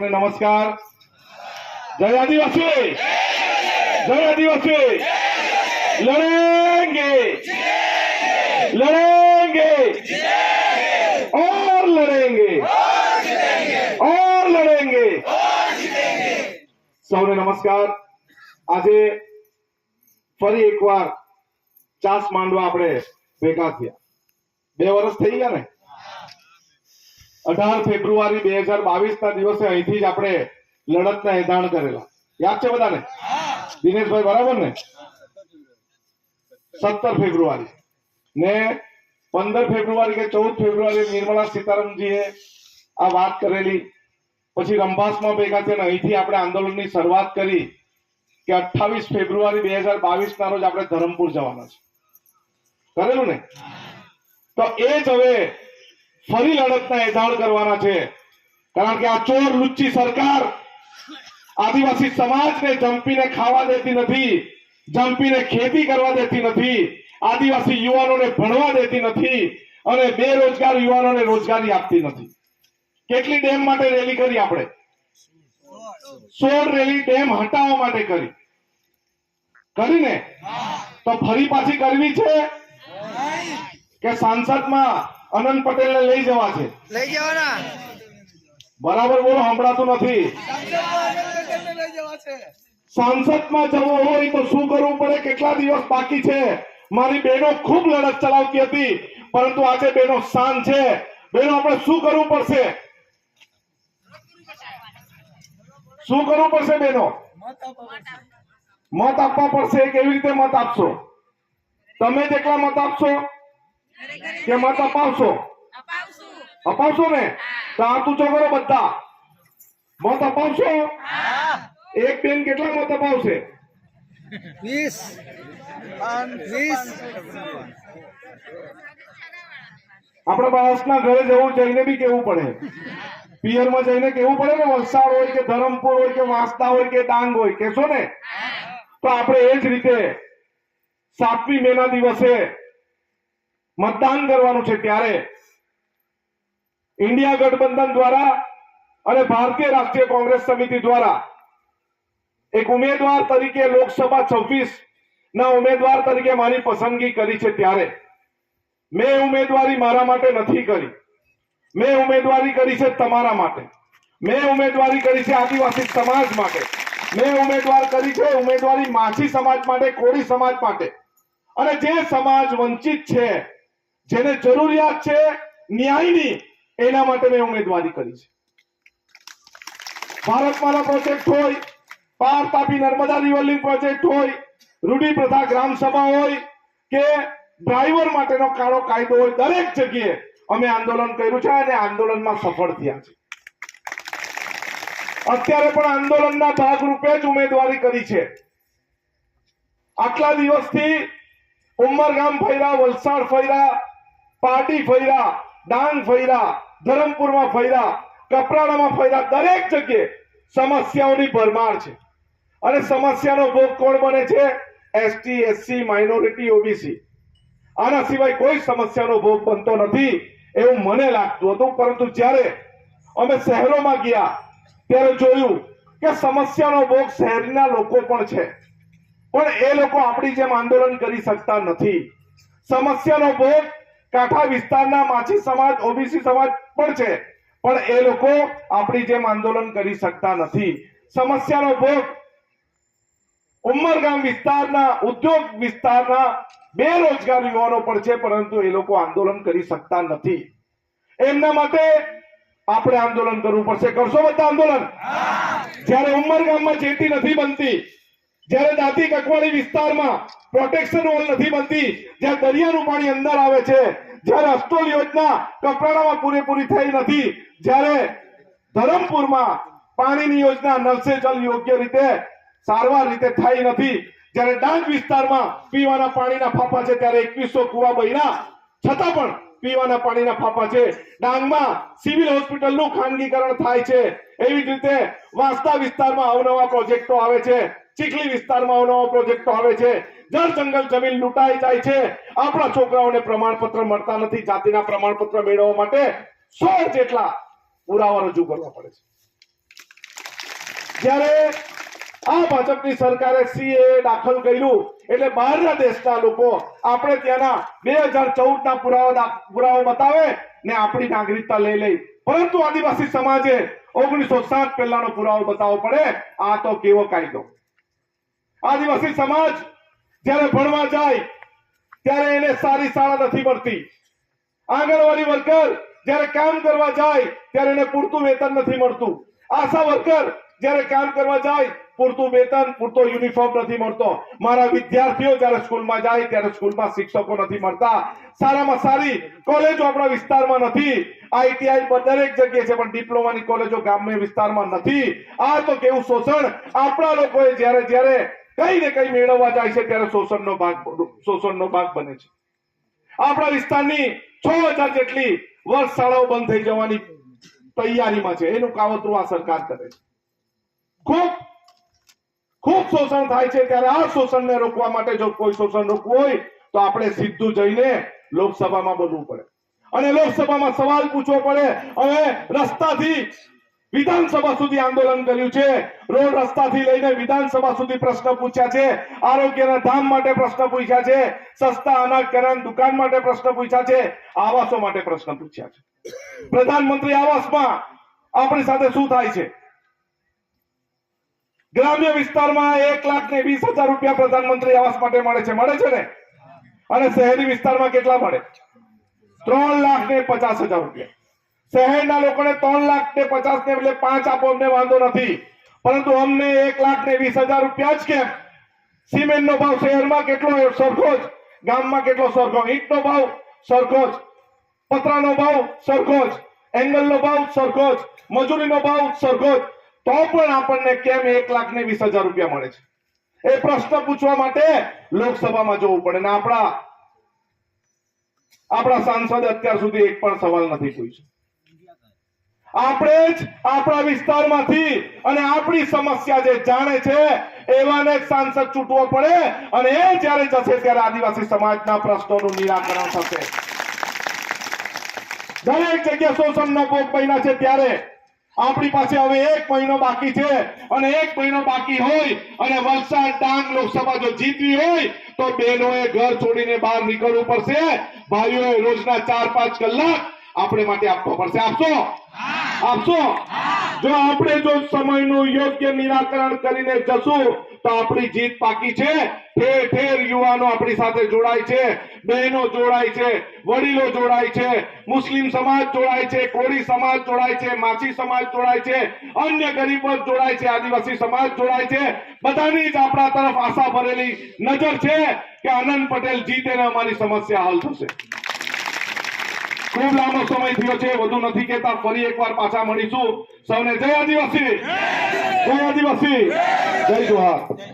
નમસ્કાર. જય આદિવાસી. જય આદિવાસી. લડેંગે. લડેંગે. ઓર લડેંગે. ઓર લડેંગે. સૌને નમસ્કાર. આજે ફરી એકવાર ચાસ માંડવા આપણે ભેગા થયા. બે વર્ષ થઈ ગયા ને? અઢાર ફેબ્રુઆરી બે હજાર બાવીસ ના દિવસે અહીંથી જ આપણે લડતના એધાણ કરેલા. યાદ છે બધાને? દિનેશભાઈ, બરાબર ને? સત્તર ફેબ્રુઆરી. ને પંદર ફેબ્રુઆરી કે ચૌદ ફેબ્રુઆરી નિર્મલા સીતારામજીએ આ વાત કરેલી. પછી રંભાસમાં ભેગા થઈને અહીંથી આપણે આંદોલનની શરૂઆત કરી કે અઠ્ઠાવીસ ફેબ્રુઆરી બે હજાર બાવીસ ના રોજ આપણે ધરમપુર જવાના છે. કરેલું ને? તો એ જ હવે ફરી લડતના એધાણ કરવાના છે. કારણ કે આ ચોર લુચ્ચી સરકાર આદિવાસી સમાજને જંપીને ખાવા દેતી નથી, જંપીને ખેતી કરવા દેતી નથી, આદિવાસી યુવાનોને ભણવા દેતી નથી અને બેરોજગાર યુવાનોને રોજગારી આપતી નથી. કેટલી ડેમ માટે રેલી કરી આપણે? સોળ રેલી ડેમ હટાવવા માટે કરી. કરીને? તો ફરી પાછી કરવી છે? કે સાંસદમાં અનંત પટેલને લઈ જવા છે. લઈ જવાના? બરાબર બોલો સંભળાતું નથી. સાંસદમાં જવું હોય તો શું કરવું પડે? કેટલા દિવસ બાકી છે? મારી બહેનો ખૂબ લડત ચલાવતી હતી પરંતુ આજે બહેનો શાન છે. બહેનો આપણે શું કરવું પડશે? શું કરવું પડશે બહેનો? મત આપવા પડશે. કેવી રીતે મત આપશો? તમે જેટલા મત આપશો? કે મત અપાવશો. અપાવશો. ને? તો ઊંચો કરો બધા. મત અપાવશો? એક બેન કેટલા મત અપાવશે? વીસ. વીસ. આપણે બાળસના ઘરે જવું જઈને બી કેવું પડે. પિયરમાં જઈને કેવું પડે ને વલસાડ હોય કે ધરમપુર હોય કે વાંસદા હોય કે ડાંગ હોય. કેશો ને? તો આપણે એ જ રીતે સાતમી મે ના દિવસે મતદાન કરવાનું છે ત્યારે. ઇન્ડિયા ગઠબંધન દ્વારા અને ભારતીય રાષ્ટ્રીય કોંગ્રેસ સમિતિ દ્વારા એક ઉમેદવાર તરીકે લોકસભા છવ્વીસ ના ઉમેદવાર તરીકે મારી પસંદગી કરી છે ત્યારે. મેં ઉમેદવારી મારા માટે નથી કરી. મેં ઉમેદવારી કરી છે તમારા માટે. મેં ઉમેદવારી કરી છે આદિવાસી સમાજ માટે. મેં ઉમેદવાર કરી છે ઉમેદવારી માછી સમાજ માટે, કોળી સમાજ માટે. અને જે સમાજ વંચિત છે જેને જરૂરિયાત છે ન્યાયની, એના માટે મેં ઉમેદવારી કરી છે. ભારતમાલા પ્રોજેક્ટ હોય પાર તાપી નર્મદા રિવરલિંગ પ્રોજેક્ટ હોય રૂઢી પ્રથા ગ્રામ સભા હોય, કે ડ્રાઈવર માટેનો કાળો કાયદો હોય, દરેક જગ્યાએ અમે આંદોલન કર્યું છે અને આંદોલનમાં સફળ થયા છે. અત્યારે પણ આંદોલનના ભાગરૂપે જ ઉમેદવારી કરી છે. આટલા દિવસથી ઉમરગામ ફર્યા, વલસાડ ફર્યા પાટી ફર્યા ડાંગ ફર્યા, ધરમપુરમાં ફર્યા, કપરાડામાં ફર્યા, દરેક જગ્યાએ સમસ્યાઓની ભરમાર છે. અને સમસ્યાનો ભોગ કોણ બને છે? ST, SC, minority, OBC. આના સિવાય કોઈ સમસ્યાનો ભોગ બનતો નથી એવું મને લાગતું હતું. પરંતુ જ્યારે અમે શહેરોમાં ગયા, ત્યારે જોયું કે સમસ્યાનો ભોગ શહેરના લોકો પણ છે. પણ એ લોકો આપણી જેમ આંદોલન કરી શકતા નથી. સમસ્યાનો ભોગ કાંઠા વિસ્તારના માછી સમાજ ઓબીસી સમાજ પણ છે. પણ એ લોકો આપણી જેમ આંદોલન કરી શકતા નથી. સમસ્યાનો ભોગ ઉમરગામ વિસ્તારના ઉદ્યોગ વિસ્તારના બેરોજગાર યુવાનો પણ છે પરંતુ એ લોકો આંદોલન કરી શકતા નથી. એમના માટે આપણે આંદોલન કરવું પડશે. કરશો બધા આંદોલન? જ્યારે ઉમરગામમાં જેટી નથી બનતી જ્યારે દાંતી કકવાડી વિસ્તારમાં પ્રોટેક્શન વોલ નથી બનતી, જ્યાં દરિયાનું પાણી અંદર આવે છે, જ્યારે અસ્ટોલ યોજના કપરાડામાં પૂરેપૂરી થઈ નથી, જ્યારે ધરમપુરમાં પાણીની યોજના નલસે જલ યોગ્ય રીતે, સારવાર રીતે થઈ નથી, જ્યારે ડાંગ વિસ્તારમાં પીવાના પાણીના ફાફા છે, ત્યારે એકવીસો કુવા બન્યા છતાં પણ પીવાના પાણીના ફાફા છે. ડાંગમાં સિવિલ હોસ્પિટલનું ખાનગીકરણ થાય છે. એવી જ રીતે વાસ્તા વિસ્તારમાં અવનવા પ્રોજેક્ટો આવે છે. ચીખલી વિસ્તારમાં અવનવા પ્રોજેક્ટો આવે છે. જળ જંગલ જમીન લૂંટાઈ જાય છે. આપણા છોકરાઓને પ્રમાણપત્ર મળતા નથી. જાતિના પ્રમાણપત્ર મેળવવા માટે સો જેટલા પુરાવા રજૂ કરવા પડે છે. જ્યારે આ ભાજપની સરકારે સીએ દાખલ કર્યું. એટલે બહારના દેશના લોકો આપણે ત્યાંના બે હજાર ચૌદ ના પુરાવા પુરાવો બતાવે ને આપણી નાગરિકતા લઈ લઈ પરંતુ આદિવાસી સમાજે ઓગણીસો સાત પહેલાનો પુરાવો બતાવવો પડે. આ તો કેવો કાયદો. આદિવાસી સમાજ જ્યારે ભણવા જાય, ત્યારે એને સારી શાળા નથી મળતી. આંગણવાડી વર્કર જ્યારે કામ કરવા જાય, ત્યારે એને પૂરતું વેતન નથી મળતું. આશા વર્કર જ્યારે કામ કરવા જાય પૂરતું વેતન, પૂરતો યુનિફોર્મ નથી મળતો. મારા વિદ્યાર્થીઓ જ્યારે સ્કૂલમાં જાય, ત્યારે સ્કૂલમાં શિક્ષકો નથી મળતા. સારામાં સારી કોલેજો આપણા વિસ્તારમાં નથી. આઈટીઆઈ દરેક જગ્યાએ છે, પણ ડિપ્લોમાની કોલેજો ગ્રામ્ય વિસ્તારમાં નથી. આ તો કેવું શોષણ? આપણા લોકોએ જ્યારે જ્યારે કઈ ને કઈ મેળવવા જાય છે, ત્યારે શોષણનો ભાગ શોષણનો ભાગ બને છે. આપણા વિસ્તારની છ હજાર જેટલી વર્ષ શાળાઓ બંધ થઈ જવાની તૈયારીમાં છે. એનું કાવતરું આ સરકાર કરે છે. ખૂબ ખૂબ શોષણ થાય છે ત્યારે આ શોષણને રોકવા માટે જો કોઈ શોષણ રોકવું હોય, તો આપણે સીધું જઈને લોકસભામાં બોલવું પડે. અને લોકસભામાં સવાલ પૂછવો પડે, હવે રસ્તાથી વિધાનસભા સુધી આંદોલન કર્યું છે? રોડ રસ્તાથી લઈને વિધાનસભા સુધી પ્રશ્ન પૂછ્યા છે? આરોગ્યના ધામ માટે પ્રશ્ન પૂછ્યા છે? સસ્તા અનાજ કરાન દુકાન માટે પ્રશ્ન પૂછ્યા છે? આવાસો માટે પ્રશ્ન પૂછ્યા છે. પ્રધાનમંત્રી આવાસમાં આપણી સાથે શું થાય છે? ગ્રામ્ય વિસ્તારમાં એક લાખ ને વીસ હજાર રૂપિયા પ્રધાનમંત્રી આવાસ માટે મળે છે. મળે છે ને? અને શહેરી વિસ્તારમાં કેટલા મળે? ત્રણ લાખ ને પચાસ હજાર રૂપિયા. શહેરના લોકોને ત્રણ લાખ ને પચાસ ને એટલે પાંચ આપો, અમને વાંધો નથી. પરંતુ અમને એક લાખ ને વીસ હજાર રૂપિયા જ કેમ? સિમેન્ટ નો ભાવ શહેરમાં કેટલો સરખો જ. ગામમાં કેટલો સરખો? ઈંટનો ભાવ સરખો જ. પતરાનો ભાવ સરખો જ. એંગલનો ભાવ સરખો જ. મજૂરીનો ભાવ સરખો જ. તો પણ આપણને કેમ એક લાખ ને વીસ હજાર રૂપિયા મળે છે? એ પ્રશ્ન પૂછવા માટે લોકસભામાં જવું પડે ને આપણા આપણા સાંસદે અત્યાર સુધી એક પણ સવાલ નથી પૂછ્યો. આપણે જ આપણા વિસ્તારમાંથી અને આપણી સમસ્યા જે જાણે છે, એવાને જ સાંસદ ચૂંટવો પડે અને એ જ્યારે જશે ત્યારે આદિવાસી સમાજના પ્રશ્નોનું નિરાકરણ થશે. દરેક જગ્યા શોષણનો ભોગ બન્યા છે ત્યારે આપણી પાસે હવે એક મહિનો બાકી છે અને એક મહિનો બાકી હોય અને વલસાડ ડાંગ લોકસભા જો જીતવી હોય તો બહેનોએ ઘર છોડીને બહાર નીકળવું પડશે. ભાઈઓએ રોજના ચાર પાંચ કલાક આપણે માટે આપવો પડશે. આપશો? આપશો? જો આપણે જો સમયનું યોગ્ય નિરાકરણ કરીને જશું, તો આપણી જીત પાકી છે. ઠેર ઠેર યુવાનો આપણી સાથે જોડાય છે. બહેનો જોડાય છે. વડીલો જોડાય છે. મુસ્લિમ સમાજ જોડાય છે. કોળી સમાજ જોડાય છે. માછી સમાજ જોડાય છે. અન્ય ગરીબ જોડાય છે. આદિવાસી સમાજ જોડાય છે. બધાની જ આપણા તરફ આશા ભરેલી નજર છે કે આનંદ પટેલ જીતે ને અમારી સમસ્યા હલ થશે. ખૂબ લાંબો સમય થયો છે વધુ નથી કહેતા ફરી એકવાર પાછા મળીશું. સૌને જય આદિવાસી. જય. આદિવાસી. જય જોહાર